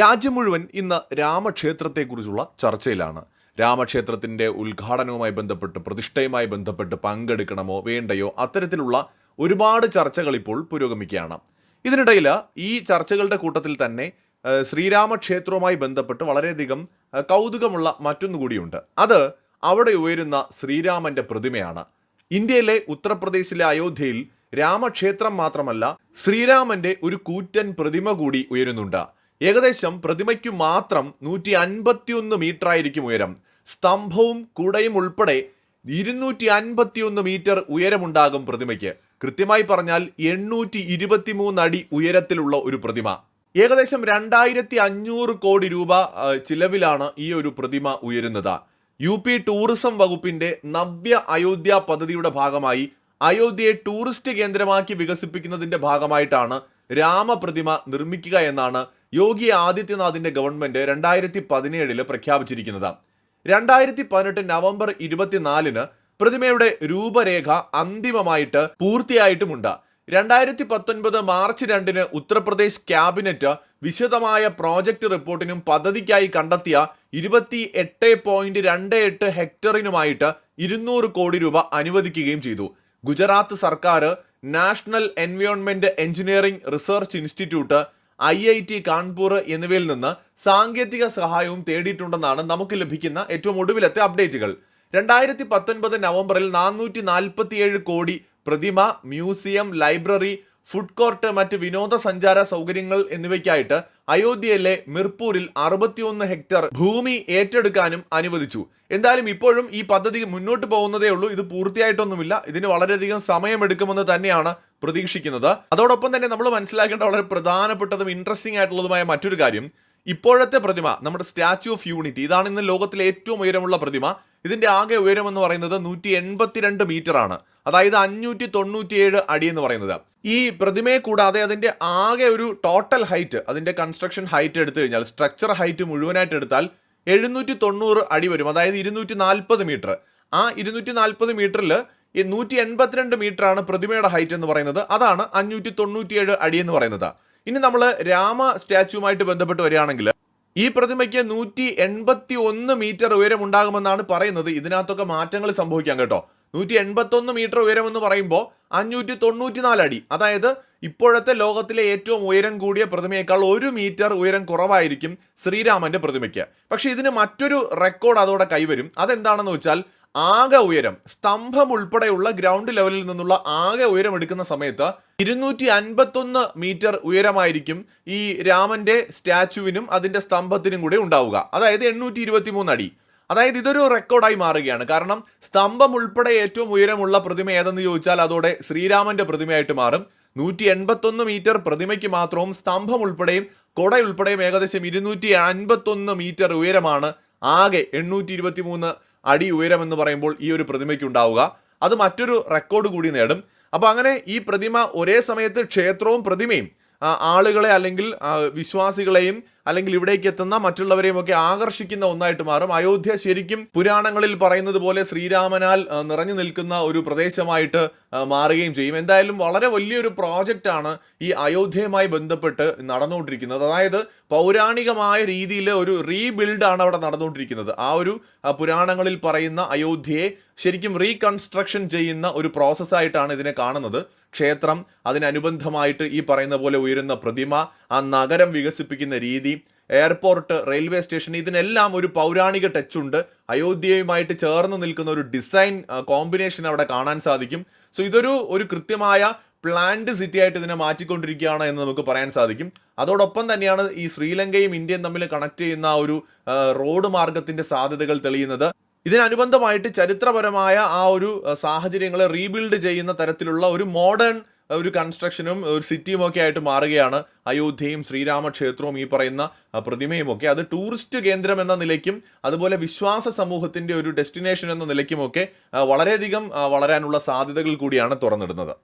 രാജ്യം മുഴുവൻ ഇന്ന് രാമക്ഷേത്രത്തെക്കുറിച്ചുള്ള ചർച്ചയിലാണ്. രാമക്ഷേത്രത്തിന്റെ ഉദ്ഘാടനവുമായി ബന്ധപ്പെട്ട് പ്രതിഷ്ഠയുമായി ബന്ധപ്പെട്ട് പങ്കെടുക്കണമോ വേണ്ടയോ അത്തരത്തിലുള്ള ഒരുപാട് ചർച്ചകൾ ഇപ്പോൾ പുരോഗമിക്കുകയാണ്. ഇതിനിടയിൽ ഈ ചർച്ചകളുടെ കൂട്ടത്തിൽ തന്നെ ശ്രീരാമക്ഷേത്രവുമായി ബന്ധപ്പെട്ട് വളരെയധികം കൗതുകമുള്ള മറ്റൊന്നു കൂടിയുണ്ട്. അത് അവിടെ ഉയരുന്ന ശ്രീരാമന്റെ പ്രതിമയാണ്. ഇന്ത്യയിലെ ഉത്തർപ്രദേശിലെ അയോധ്യയിൽ രാമക്ഷേത്രം മാത്രമല്ല ശ്രീരാമന്റെ ഒരു കൂറ്റൻ പ്രതിമ കൂടി ഉയരുന്നുണ്ട്. ഏകദേശം പ്രതിമയ്ക്കു മാത്രം നൂറ്റി അൻപത്തിയൊന്ന് മീറ്റർ ആയിരിക്കും ഉയരം. സ്തംഭവും കുടയും ഉൾപ്പെടെ ഇരുന്നൂറ്റി അൻപത്തിയൊന്ന് മീറ്റർ ഉയരമുണ്ടാകും പ്രതിമയ്ക്ക്. കൃത്യമായി പറഞ്ഞാൽ എണ്ണൂറ്റി ഇരുപത്തിമൂന്ന് അടി ഉയരത്തിലുള്ള ഒരു പ്രതിമ. ഏകദേശം രണ്ടായിരത്തി അഞ്ഞൂറ് കോടി രൂപ ചിലവിലാണ് ഈ ഒരു പ്രതിമ ഉയരുന്നത്. യു പി ടൂറിസം വകുപ്പിന്റെ നവ്യ അയോധ്യ പദ്ധതിയുടെ ഭാഗമായി അയോധ്യയെ ടൂറിസ്റ്റ് കേന്ദ്രമാക്കി വികസിപ്പിക്കുന്നതിന്റെ ഭാഗമായിട്ടാണ് രാമപ്രതിമ നിർമ്മിക്കുക എന്നാണ് യോഗി ആദിത്യനാഥിന്റെ ഗവൺമെന്റ് രണ്ടായിരത്തി പതിനേഴിൽ പ്രഖ്യാപിച്ചിരിക്കുന്നത്. രണ്ടായിരത്തി പതിനെട്ട് നവംബർ ഇരുപത്തിനാലിന് പ്രതിമയുടെ രൂപരേഖ അന്തിമമായിട്ട് പൂർത്തിയായിട്ടുമുണ്ട്. രണ്ടായിരത്തി പത്തൊൻപത് മാർച്ച് രണ്ടിന് ഉത്തർപ്രദേശ് ക്യാബിനറ്റ് വിശദമായ പ്രോജക്റ്റ് റിപ്പോർട്ടിനും പദ്ധതിക്കായി കണ്ടെത്തിയ ഇരുപത്തി എട്ട് പോയിന്റ് രണ്ട് എട്ട് ഹെക്ടറിനുമായിട്ട് ഇരുന്നൂറ് കോടി രൂപ അനുവദിക്കുകയും ചെയ്തു. ഗുജറാത്ത് സർക്കാർ national environment engineering research institute I I T Kanpur എന്നിവയിൽ നിന്ന് സാങ്കേതിക സഹായവും തേടിയിട്ടുണ്ടെന്നാണ് നമുക്ക് ലഭിക്കുന്ന ഏറ്റവും ഒടുവിലത്തെ അപ്ഡേറ്റുകൾ. രണ്ടായിരത്തി പത്തൊൻപത് നവംബറിൽ നാനൂറ്റി നാൽപ്പത്തിയേഴ് കോടി പ്രതിമ മ്യൂസിയം ലൈബ്രറി ഫുഡ് കോർട്ട് മറ്റ് വിനോദസഞ്ചാര സൗകര്യങ്ങൾ എന്നിവയ്ക്കായിട്ട് അയോധ്യയിലെ മിർപൂരിൽ അറുപത്തിയൊന്ന് ഹെക്ടർ ഭൂമി ഏറ്റെടുക്കാനും അനുവദിച്ചു. എന്തായാലും ഇപ്പോഴും ഈ പദ്ധതി മുന്നോട്ട് പോകുന്നതേ ഉള്ളൂ. ഇത് പൂർത്തിയായിട്ടൊന്നുമില്ല. ഇതിന് വളരെയധികം സമയമെടുക്കുമെന്ന് തന്നെയാണ് പ്രതീക്ഷിക്കുന്നത്. അതോടൊപ്പം തന്നെ നമ്മൾ മനസ്സിലാക്കേണ്ട വളരെ പ്രധാനപ്പെട്ടതും ഇൻട്രസ്റ്റിംഗ് ആയിട്ടുള്ളതുമായ മറ്റൊരു കാര്യം. ഇപ്പോഴത്തെ പ്രതിമ നമ്മുടെ സ്റ്റാച്യു ഓഫ് യൂണിറ്റി ഇതാണ് ഇന്ന് ലോകത്തിലെ ഏറ്റവും ഉയരമുള്ള പ്രതിമ. ഇതിന്റെ ആകെ ഉയരം എന്ന് പറയുന്നത് നൂറ്റി എൺപത്തിരണ്ട് മീറ്റർ ആണ്. അതായത് അഞ്ഞൂറ്റി തൊണ്ണൂറ്റിയേഴ് അടി എന്ന് പറയുന്നത്. ഈ പ്രതിമയെ കൂടാതെ അതിന്റെ ആകെ ഒരു ടോട്ടൽ ഹൈറ്റ് അതിന്റെ കൺസ്ട്രക്ഷൻ ഹൈറ്റ് എടുത്തു കഴിഞ്ഞാൽ സ്ട്രക്ചർ ഹൈറ്റ് മുഴുവനായിട്ട് എടുത്താൽ എഴുന്നൂറ്റി തൊണ്ണൂറ് അടി വരും. അതായത് ഇരുന്നൂറ്റി നാൽപ്പത് മീറ്റർ ആ ഇരുന്നൂറ്റി നാൽപ്പത് മീറ്ററിൽ ഈ നൂറ്റി എൺപത്തിരണ്ട് മീറ്റർ ആണ് പ്രതിമയുടെ ഹൈറ്റ് എന്ന് പറയുന്നത്. അതാണ് അഞ്ഞൂറ്റി തൊണ്ണൂറ്റിയേഴ് അടി എന്ന് പറയുന്നത്. ഇനി നമ്മൾ രാമ സ്റ്റാച്യുമായിട്ട് ബന്ധപ്പെട്ട് വരികയാണെങ്കിൽ ഈ പ്രതിമയ്ക്ക് നൂറ്റി എൺപത്തി ഒന്ന് മീറ്റർ ഉയരം ഉണ്ടാകുമെന്നാണ് പറയുന്നത്. ഇതിനകത്തൊക്കെ മാറ്റങ്ങൾ സംഭവിക്കാം കേട്ടോ. നൂറ്റി എൺപത്തി ഒന്ന് മീറ്റർ എന്ന് പറയുമ്പോൾ അഞ്ഞൂറ്റി തൊണ്ണൂറ്റിനാല് അടി. അതായത് ഇപ്പോഴത്തെ ലോകത്തിലെ ഏറ്റവും ഉയരം കൂടിയ പ്രതിമയേക്കാൾ ഒരു മീറ്റർ ഉയരം കുറവായിരിക്കും ശ്രീരാമന്റെ പ്രതിമയ്ക്ക്. പക്ഷെ ഇതിന് മറ്റൊരു റെക്കോർഡ് അതോടെ കൈവരും. അതെന്താണെന്ന് വെച്ചാൽ ആകെ ഉയരം സ്തംഭം ഉൾപ്പെടെയുള്ള ഗ്രൗണ്ട് ലെവലിൽ നിന്നുള്ള ആകെ ഉയരം എടുക്കുന്ന സമയത്ത് ഇരുന്നൂറ്റി അൻപത്തൊന്ന് മീറ്റർ ഉയരമായിരിക്കും ഈ രാമന്റെ സ്റ്റാച്ചുവിനും അതിന്റെ സ്തംഭത്തിനും കൂടെ ഉണ്ടാവുക. അതായത് എണ്ണൂറ്റി ഇരുപത്തി മൂന്ന് അടി. അതായത് ഇതൊരു റെക്കോർഡായി മാറുകയാണ്. കാരണം സ്തംഭം ഉൾപ്പെടെ ഏറ്റവും ഉയരമുള്ള പ്രതിമ ഏതെന്ന് ചോദിച്ചാൽ അതോടെ ശ്രീരാമന്റെ പ്രതിമയായിട്ട് മാറും. നൂറ്റി എൺപത്തൊന്ന് മീറ്റർ പ്രതിമയ്ക്ക് മാത്രവും സ്തംഭം ഉൾപ്പെടെയും കൊട ഉൾപ്പെടെയും ഏകദേശം ഇരുന്നൂറ്റി അൻപത്തൊന്ന് മീറ്റർ ഉയരമാണ് ആകെ എണ്ണൂറ്റി ഇരുപത്തി മൂന്ന് അടി ഉയരം എന്ന് പറയുമ്പോൾ ഈ ഒരു പ്രതിമയ്ക്ക് ഉണ്ടാവുക. അത് മറ്റൊരു റെക്കോർഡ് കൂടി നേടും. അപ്പോൾ അങ്ങനെ ഈ പ്രതിമ ഒരേ സമയത്ത് ക്ഷേത്രവും പ്രതിമയും ആളുകളെ അല്ലെങ്കിൽ വിശ്വാസികളെയും അല്ലെങ്കിൽ ഇവിടേക്ക് എത്തുന്ന മറ്റുള്ളവരെയും ഒക്കെ ആകർഷിക്കുന്ന ഒന്നായിട്ട് മാറും. അയോധ്യ ശരിക്കും പുരാണങ്ങളിൽ പറയുന്നത് പോലെ ശ്രീരാമനാൽ നിറഞ്ഞു നിൽക്കുന്ന ഒരു പ്രദേശമായിട്ട് മാറുകയും ചെയ്യും. എന്തായാലും വളരെ വലിയൊരു പ്രോജക്റ്റാണ് ഈ അയോധ്യയുമായി ബന്ധപ്പെട്ട് നടന്നുകൊണ്ടിരിക്കുന്നത്. അതായത് പൗരാണികമായ രീതിയിൽ ഒരു റീബിൽഡാണ് അവിടെ നടന്നുകൊണ്ടിരിക്കുന്നത്. ആ ഒരു പുരാണങ്ങളിൽ പറയുന്ന അയോധ്യയെ ശരിക്കും റീകൺസ്ട്രക്ഷൻ ചെയ്യുന്ന ഒരു പ്രോസസ്സായിട്ടാണ് ഇതിനെ കാണുന്നത്. ക്ഷേത്രം അതിനനുബന്ധമായിട്ട് ഈ പറയുന്ന പോലെ ഉയരുന്ന പ്രതിമ ആ നഗരം വികസിപ്പിക്കുന്ന രീതി എയർപോർട്ട് റെയിൽവേ സ്റ്റേഷൻ ഇതിനെല്ലാം ഒരു പൗരാണിക ടച്ച് ഉണ്ട്. അയോധ്യയുമായിട്ട് ചേർന്ന് നിൽക്കുന്ന ഒരു ഡിസൈൻ കോമ്പിനേഷൻ അവിടെ കാണാൻ സാധിക്കും. സോ ഇതൊരു ഒരു കൃത്യമായ പ്ലാൻഡ് സിറ്റി ആയിട്ട് ഇതിനെ മാറ്റിക്കൊണ്ടിരിക്കുകയാണ് എന്ന് നമുക്ക് പറയാൻ സാധിക്കും. അതോടൊപ്പം തന്നെയാണ് ഈ ശ്രീലങ്കയും ഇന്ത്യയും തമ്മിൽ കണക്ട് ചെയ്യുന്ന ഒരു റോഡ് മാർഗത്തിന്റെ സാധ്യതകൾ തെളിയുന്നത്. ഇതിനനുബന്ധമായിട്ട് ചരിത്രപരമായ ആ ഒരു സാഹചര്യങ്ങളെ റീബിൽഡ് ചെയ്യുന്ന തരത്തിലുള്ള ഒരു മോഡേൺ ഒരു കൺസ്ട്രക്ഷനും ഒരു സിറ്റിയും ഒക്കെ ആയിട്ട് മാറുകയാണ് അയോധ്യയും ശ്രീരാമക്ഷേത്രവും ഈ പറയുന്ന പ്രതിമയും ഒക്കെ. അത് ടൂറിസ്റ്റ് കേന്ദ്രം എന്ന നിലയ്ക്കും അതുപോലെ വിശ്വാസ സമൂഹത്തിന്റെ ഒരു ഡെസ്റ്റിനേഷൻ എന്ന നിലയ്ക്കുമൊക്കെ വളരെയധികം വളരാനുള്ള സാധ്യതകൾ കൂടിയാണ് തുറന്നിടുന്നത്.